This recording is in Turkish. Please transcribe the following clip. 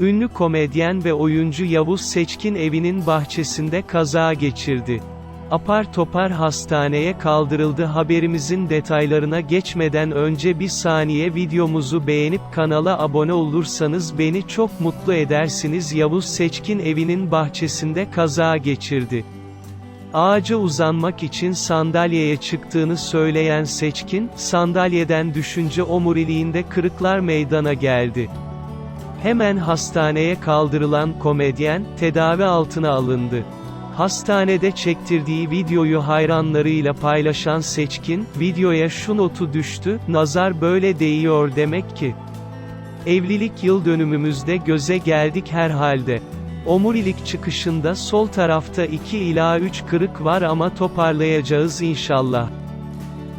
Ünlü komedyen ve oyuncu Yavuz Seçkin evinin bahçesinde kaza geçirdi. Apar topar hastaneye kaldırıldı haberimizin detaylarına geçmeden önce bir saniye videomuzu beğenip kanala abone olursanız beni çok mutlu edersiniz Yavuz Seçkin evinin bahçesinde kaza geçirdi. Ağaca uzanmak için sandalyeye çıktığını söyleyen Seçkin, sandalyeden düşünce omuriliğinde kırıklar meydana geldi. Hemen hastaneye kaldırılan komedyen, tedavi altına alındı. Hastanede çektirdiği videoyu hayranlarıyla paylaşan Seçkin, videoya şu notu düştü, nazar böyle değiyor demek ki. Evlilik yıl dönümümüzde göze geldik herhalde. Omurilik çıkışında sol tarafta 2 ila 3 kırık var ama toparlayacağız inşallah.